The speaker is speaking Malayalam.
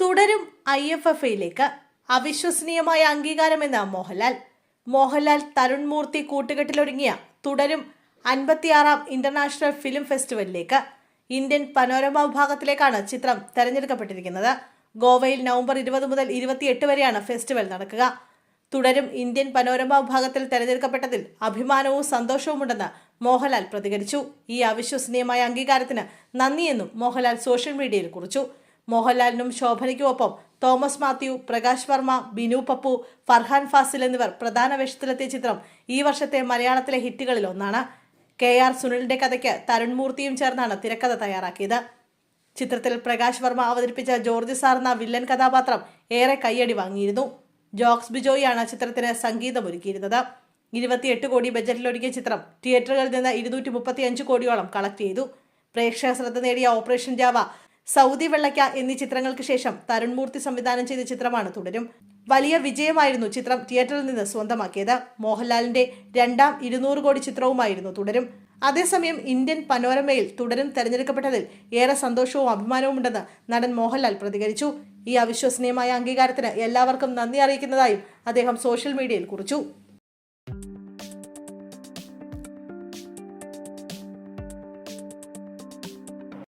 തുടരും ഐ എഫ് എഫ് ഐയിലേക്ക് അവിശ്വസനീയമായ അംഗീകാരമെന്ന മോഹൻലാൽ. മോഹൻലാൽ തരുൺ മൂർത്തി കൂട്ടുകെട്ടിലൊരുങ്ങിയ തുടരും അൻപത്തിയാറാം ഇന്റർനാഷണൽ ഫിലിം ഫെസ്റ്റിവലിലേക്ക്. ഇന്ത്യൻ പനോരമ വിഭാഗത്തിലേക്കാണ് ചിത്രം തെരഞ്ഞെടുക്കപ്പെട്ടിരിക്കുന്നത്. ഗോവയിൽ നവംബർ ഇരുപത് മുതൽ ഇരുപത്തിയെട്ട് വരെയാണ് ഫെസ്റ്റിവൽ നടക്കുക. തുടരും ഇന്ത്യൻ പനോരമ വിഭാഗത്തിൽ തെരഞ്ഞെടുക്കപ്പെട്ടതിൽ അഭിമാനവും സന്തോഷവുമുണ്ടെന്ന് മോഹൻലാൽ പ്രതികരിച്ചു. ഈ അവിശ്വസനീയമായ അംഗീകാരത്തിന് നന്ദിയെന്നും മോഹൻലാൽ സോഷ്യൽ മീഡിയയിൽ കുറിച്ചു. മോഹൻലാലിനും ശോഭനയ്ക്കുമൊപ്പം തോമസ് മാത്യു പ്രകാശ് വർമ്മ ബിനു പപ്പു ഫർഹാൻ ഫാസിൽ എന്നിവർ പ്രധാന വേഷത്തിലെത്തിയ ചിത്രം ഈ വർഷത്തെ മലയാളത്തിലെ ഹിറ്റുകളിൽ ഒന്നാണ്. കെ ആർ സുനിലിന്റെ കഥയ്ക്ക് തരുൺ മൂർത്തിയും ചേർന്നാണ് തിരക്കഥ തയ്യാറാക്കിയത്. ചിത്രത്തിൽ പ്രകാശ് വർമ്മ അവതരിപ്പിച്ച ജോർജ് സാർ എന്ന വില്ലൻ കഥാപാത്രം ഏറെ കയ്യടി വാങ്ങിയിരുന്നു. ജോക്സ് ബിജോയിയാണ് ചിത്രത്തിന് സംഗീതമൊരുക്കിയിരുന്നത്. ഇരുപത്തിയെട്ട് കോടി ബജറ്റിലൊരുക്കിയ ചിത്രം തിയേറ്ററുകളിൽ നിന്ന് ഇരുന്നൂറ്റി മുപ്പത്തി അഞ്ച് കോടിയോളം കളക്ട് ചെയ്തു. പ്രേക്ഷക ശ്രദ്ധ നേടിയ ഓപ്പറേഷൻ ജാവ സൗദി വെള്ളയ്ക്ക എന്നീ ചിത്രങ്ങൾക്ക് ശേഷം തരുൺമൂർത്തി സംവിധാനം ചെയ്ത ചിത്രമാണ് തുടരും. വലിയ വിജയമായിരുന്നു ചിത്രം തിയേറ്ററിൽ നിന്ന് സ്വന്തമാക്കിയത്. മോഹൻലാലിന്റെ രണ്ടാം ഇരുന്നൂറ് കോടി ചിത്രവുമായിരുന്നു തുടരും. അതേസമയം ഇന്ത്യൻ പനോരമയിൽ തുടരും തെരഞ്ഞെടുക്കപ്പെട്ടതിൽ ഏറെ സന്തോഷവും അഭിമാനവുമുണ്ടെന്ന് നടൻ മോഹൻലാൽ പ്രതികരിച്ചു. ഈ അവിശ്വസനീയമായ അംഗീകാരത്തിന് എല്ലാവർക്കും നന്ദി അറിയിക്കുന്നതായും അദ്ദേഹം സോഷ്യൽ മീഡിയയിൽ കുറിച്ചു.